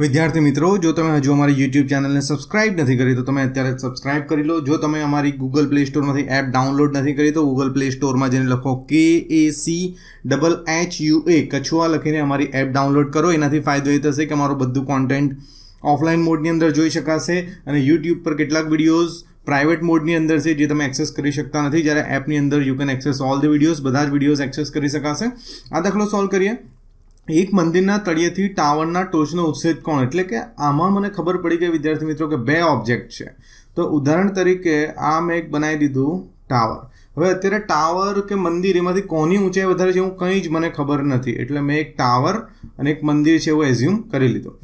વિદ્યાર્થી મિત્રો, જો તમે હજુ અમારી યુટ્યુબ ચેનલને સબસ્ક્રાઇબ નથી કરી, તો તમે અત્યારે સબસ્ક્રાઇબ કરી લો. જો તમે અમારી ગૂગલ પ્લે સ્ટોરમાંથી એપ ડાઉનલોડ નથી કરી, તો ગૂગલ પ્લે સ્ટોરમાં જઈને લખો કે A C double H U A Kachhua લખીને અમારી એપ ડાઉનલોડ કરો. એનાથી ફાયદો એ થશે કે અમારું બધું કોન્ટેન્ટ ઓફલાઈન મોડની અંદર જોઈ શકાશે અને યુટ્યુબ પર કેટલાક વિડીયોઝ પ્રાઇવેટ મોડની અંદર છે, જે તમે એક્સેસ કરી શકતા નથી. જ્યારે એપની અંદર you can access all the videos બધા જ વિડીયોઝ એક્સેસ કરી શકાશે. આ દાખલો સોલ્વ કરીએ. એક મંદિરના તળિયેથી ટાવરના ટોચનો ઉચ્છેદ કોણ? એટલે કે આમાં મને ખબર પડી કે વિદ્યાર્થી મિત્રો કે બે ઓબ્જેક્ટ છે. તો ઉદાહરણ તરીકે આ મેં એક બનાવી દીધું ટાવર. હવે અત્યારે ટાવર કે મંદિર એમાંથી કોની ઊંચાઈ વધારે છે એવું કંઈ જ મને ખબર નથી. એટલે મેં એક ટાવર અને એક મંદિર છે એવું એઝ્યુમ કરી લીધું.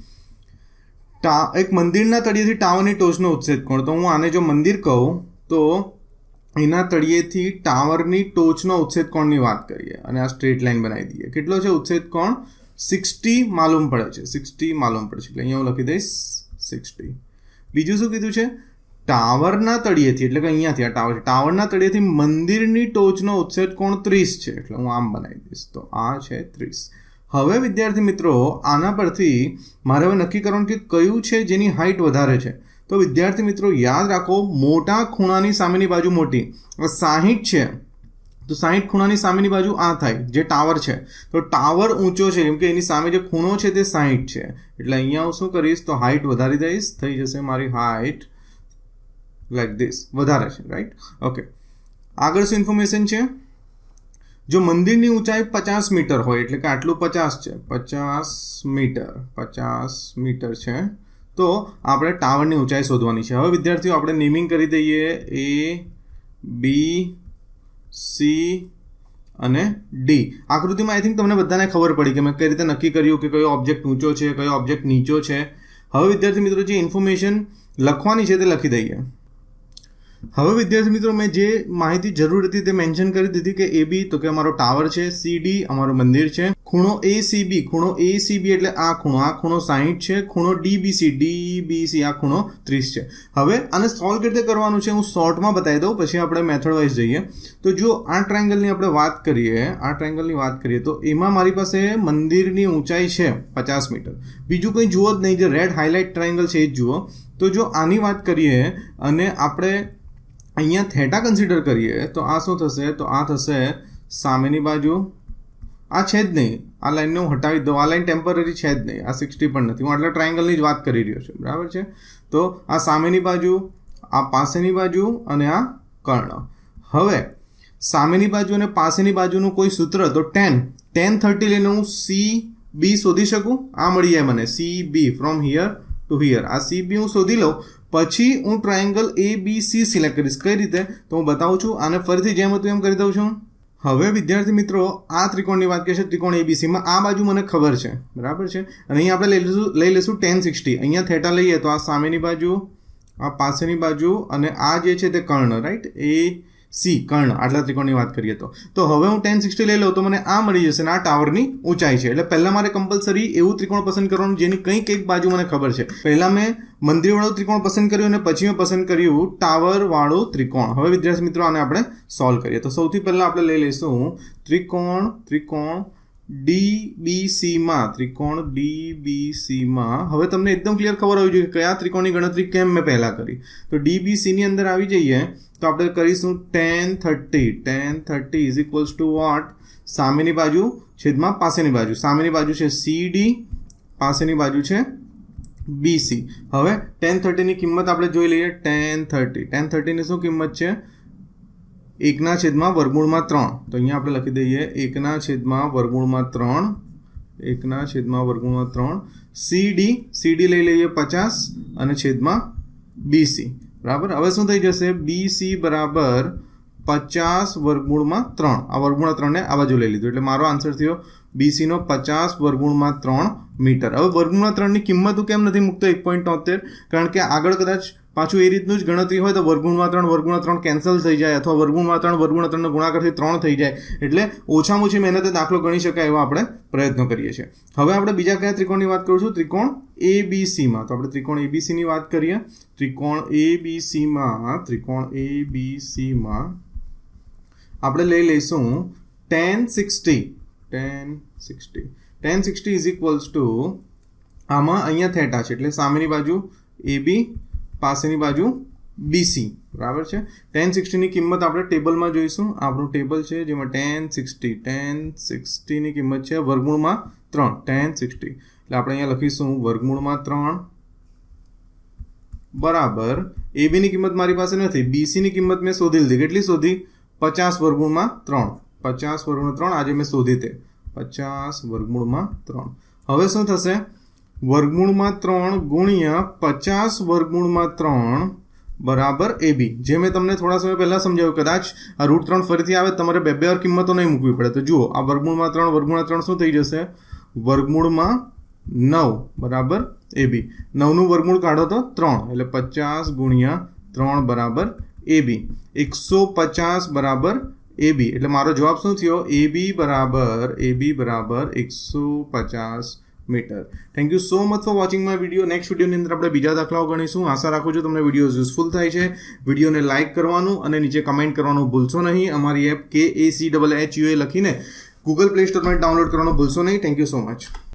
ટા, એક મંદિરના તળિયેથી ટાવરની ટોચનો ઉચ્છેદ કોણ? તો હું આને જો મંદિર કહું, તો એના તળિયેથી ટાવરની ટોચનો ઉચ્છેદ કોણની વાત કરીએ અને આ સ્ટ્રેટ લાઈન બનાવી દઈએ. કેટલો છે ઉચ્છેદ કોણ? સિક્સટી માલુમ પડે છે. સિક્સટી માલુમ પડે છે. એટલે અહીંયા હું લખી દઈશ સિક્સટી. બીજું શું કીધું છે? ટાવરના તળિયેથી, એટલે કે અહીંયાથી આ ટાવર ટાવરના તળિયેથી મંદિરની ટોચનો ઉચ્છેદ કોણ? ત્રીસ છે. એટલે હું આમ બનાવી દઈશ. તો આ છે ત્રીસ. હવે વિદ્યાર્થી મિત્રો, આના પરથી મારે હવે નક્કી કરવાનું કે કયું છે જેની હાઇટ વધારે છે. તો વિદ્યાર્થી મિત્રો, યાદ રાખો, મોટા ખૂણાની સામેની બાજુ મોટી. સાહીઠ છે. તો સાહીઠ ખૂણાની સામેની બાજુ આ થાય, જે ટાવર છે. તો ટાવર ઊંચો છે, કેમ કે એની સામે જે ખૂણો છે તે સાહીઠ છે. એટલે અહીંયા હું શું કરીશ, તો હાઇટ વધારી દઈશ, થઈ જશે મારી હાઇટ લાઈક ધીસ, વધારે છે, રાઈટ? ઓકે. આગળ શું ઇન્ફોર્મેશન છે? જો મંદિરની ઊંચાઈ પચાસ મીટર હોય, એટલે કે આટલું પચાસ છે. પચાસ મીટર પચાસ મીટર છે. તો આપણે ટાવરની ઊંચાઈ શોધવાની છે. હવે વિદ્યાર્થીઓ, આપણે નેમિંગ કરી દઈએ. એ બી સી અને ડી આકૃતિમાં આઈ થિંક તમને બધાને ખબર પડી કે મેં કઈ રીતે નક્કી કર્યું કે કયો ઓબ્જેક્ટ ઊંચો છે, કયો ઓબ્જેક્ટ નીચો છે. હવે વિદ્યાર્થી મિત્રો, જે ઇન્ફોર્મેશન લખવાની છે તે લખી દઈએ. હવે વિદ્યાર્થી મિત્રો, મેં જે માહિતી જરૂર હતી તે મેન્શન કરી દીધી કે એ બી તો કે અમારો ટાવર છે. સી ડી અમારું મંદિર છે. ખૂણો એ સી બી ખૂણો એ સી બી એટલે આ ખૂણો આ ખૂણો સાહીઠ છે, ખૂણો DBC B C D B C આ ખૂણો ત્રીસ છે. હવે આને સોલ્વ રીતે કરવાનું છે? હું શોર્ટમાં બતાવી દઉં, પછી આપણે મેથડ વાઇઝ જઈએ. તો જો આ ટ્રાયંગલની આપણે વાત કરીએ, આ ટ્રાયંગલની વાત કરીએ, તો એમાં મારી પાસે મંદિરની ઊંચાઈ છે પચાસ મીટર. બીજું કંઈ જુઓ જ નહીં, જે રેડ હાઇલાઇટ ટ્રાયંગલ છે એ જ જુઓ. તો જો આની વાત કરીએ અને આપણે અહીંયા થેટા કન્સિડર કરીએ, તો આ શું થશે? તો આ થશે સામેની બાજુ આ છે જ નહીં. આ લાઈનને હું હટાવી દઉં. આ લાઈન ટેમ્પરરી છે જ નહીં. આ સિક્સટી પણ નથી. હું આટલા ટ્રાયંગલની જ વાત કરી રહ્યો છું. બરાબર છે? તો આ સામેની બાજુ, આ પાસેની બાજુ અને આ કર્ણ. હવે, સામેની બાજુ અને પાસેની બાજુનું કોઈ સૂત્ર, તો ટેન ટેન થર્ટી લઈને હું સી બી શોધી શકું? આ મળી જાય મને. C B from here to here આ સી બી હું શોધી લઉં. પછી હું triangle A B C select કરીશ. કઈ રીતે? તો હું બતાવું છું. આને ફરીથી જેમ હતું એમ કરી દઉં છું. હવે વિદ્યાર્થી મિત્રો, આ ત્રિકોણની વાત કરીએ ત્રિકોણ એબીસીમાં આ બાજુ મને ખબર છે. બરાબર છે? અને અહીંયા આપણે લઈ લઈશું લઈ લઈશું ટેન સિક્સટી અહીંયા થેટા લઈએ તો આ સામેની બાજુ, આ પાસેની બાજુ અને આ જે છે તે કર્ણ રાઈટ એ સી, કર્ણ, આટલા ત્રિકોણની વાત કરીએ તો. તો હવે હું ટેન સિક્સટી લઈ લઉં તો મને આ મળી જશે અને આ ટાવરની ઊંચાઈ છે. એટલે પહેલાં મારે કમ્પલસરી એવું ત્રિકોણ પસંદ કરવાનું જેની કંઈક એક બાજુ મને ખબર છે. પહેલાં મેં મંદિરવાળું ત્રિકોણ પસંદ કર્યું અને પછી મેં પસંદ કર્યું ટાવરવાળું ત્રિકોણ. હવે વિદ્યાર્થી મિત્રો આને આપણે સોલ્વ કરીએ. તો સૌથી પહેલાં આપણે લઈ લઈશું ત્રિકોણ ત્રિકોણ ડી બી ત્રિકોણ ડીબીસીમાં હવે તમને એકદમ ક્લિયર ખબર આવી જોઈએ કયા ત્રિકોણની ગણતરી કેમ મેં પહેલાં કરી. તો ડીબીસીની અંદર આવી જઈએ, તો આપણે કરીશું ten thirty. Ten thirty is equals to what સામેની બાજુ છેદમાં પાસેની બાજુ. સામેની બાજુ છે સી ડી પાસેની બાજુ છે બીસી. હવે ટેન થર્ટીની કિંમત આપણે જોઈ લઈએ, ટેન થર્ટી. ટેન થર્ટીની શું કિંમત છે? એકના છેદમાં વર્ગમૂળમાં ત્રણ. તો અહીંયા આપણે લખી દઈએ એકના છેદમાં વર્ગમૂળમાં ત્રણ, એકના છેદમાં વર્ગમૂળમાં ત્રણ. સી ડી સી ડી લઈ લઈએ પચાસ અને છેદમાં બીસી. બરાબર? હવે શું થઈ જશે? બીસી બરાબર પચાસ વર્ગમૂળમાં ત્રણ. આ વર્ગમૂળમાં ત્રણને આ બાજુ લઈ લીધું. એટલે મારો આન્સર થયો બીસીનો પચાસ વર્ગમૂળમાં ત્રણ મીટર. હવે વર્ગમૂળમાં ત્રણની કિંમત હું કેમ નથી મૂકતો? એક પોઈન્ટ તોતેર. કારણ કે આગળ કદાચ પાછું એ રીતનું જ ગણતરી હોય તો વર્ગુણમાં ત્રણ વર્ગુણમાં ત્રણ કેન્સલ થઈ જાય અથવા વર્ગુણમાં ત્રણ, વર્ગુણમાં ત્રણનો ગુણાકારથી ત્રણ થઈ જાય. એટલે ઓછામાં ઓછી મહેનતે દાખલો ગણી શકાય એવા આપણે પ્રયત્નો કરીએ છીએ. હવે આપણે બીજા કયા ત્રિકોણની વાત કરીશું ત્રિકોણ એ બી સીમાં તો આપણે ત્રિકોણ એ બી સીની વાત કરીએ. ત્રિકોણ એ બી સીમાં ત્રિકોણ એ બી સીમાં આપણે લઈ લઈશું ten sixty ten sixty ten sixty is equals to આમાં અહીંયા થેટા છે, એટલે સામેની બાજુ એ બી પાસેની બાજુ બીસી બરાબર છે? ટેન સિક્સટીની કિંમત આપણે ટેબલમાં જોઈશું. આપણું ટેબલ છે જેમાં ટેન સિક્સટી ટેન સિક્સટીની કિંમત છે વર્ગમૂળમાં ત્રણ. ટેન સિક્સટી એટલે આપણે અહીંયા લખીશું વર્ગમૂળમાં ત્રણ. બરાબર. એ બીની કિંમત મારી પાસે નથી. બીસીની કિંમત મેં શોધી લીધી કેટલી શોધી? પચાસ વર્ગમૂળમાં ત્રણ. પચાસ વર્ગમૂળ ત્રણ. આજે મેં શોધી તે. પચાસ વર્ગમૂળમાં ત્રણ. હવે શું થશે? વર્ગમૂળમાં ત્રણ ગુણ્યા પચાસ વર્ગમૂળમાં ત્રણ બરાબર એ બી. જે મેં તમને થોડા સમય પહેલાં સમજાવ્યું, કદાચ આ રૂટ ત્રણ ફરીથી આવે તમારે બે બે વાર કિંમતો નહીં મૂકવી પડે. તો જુઓ, આ વર્ગમૂળમાં ત્રણ વર્ગમૂળમાં ત્રણ શું થઈ જશે? વર્ગમૂળમાં નવ, બરાબર? એ બી. નવનું વર્ગમૂળ કાઢો તો ત્રણ, એટલે પચાસ ગુણ્યા ત્રણ બરાબર એ બી. એકસો પચાસ બરાબર એ બી. એટલે મારો જવાબ શું થયો? એ બી બરાબર, એ બી બરાબર એકસો પચાસ metre thank you so much for watching my video next વિડીયોની અંદર આપણે બીજા દાખલાઓ ગણીશું. આશા રાખું છું તમને વીડિયો યુઝફુલ થાય છે. વિડીયોને લાઇક કરવાનું અને નીચે કમેન્ટ કરવાનું ભૂલશો નહીં. અમારી એપ કે A C double H U A લખીને ગૂગલ પ્લે સ્ટોરમાં ડાઉનલોડ કરવાનું ભૂલશો નહીં. Thank you so much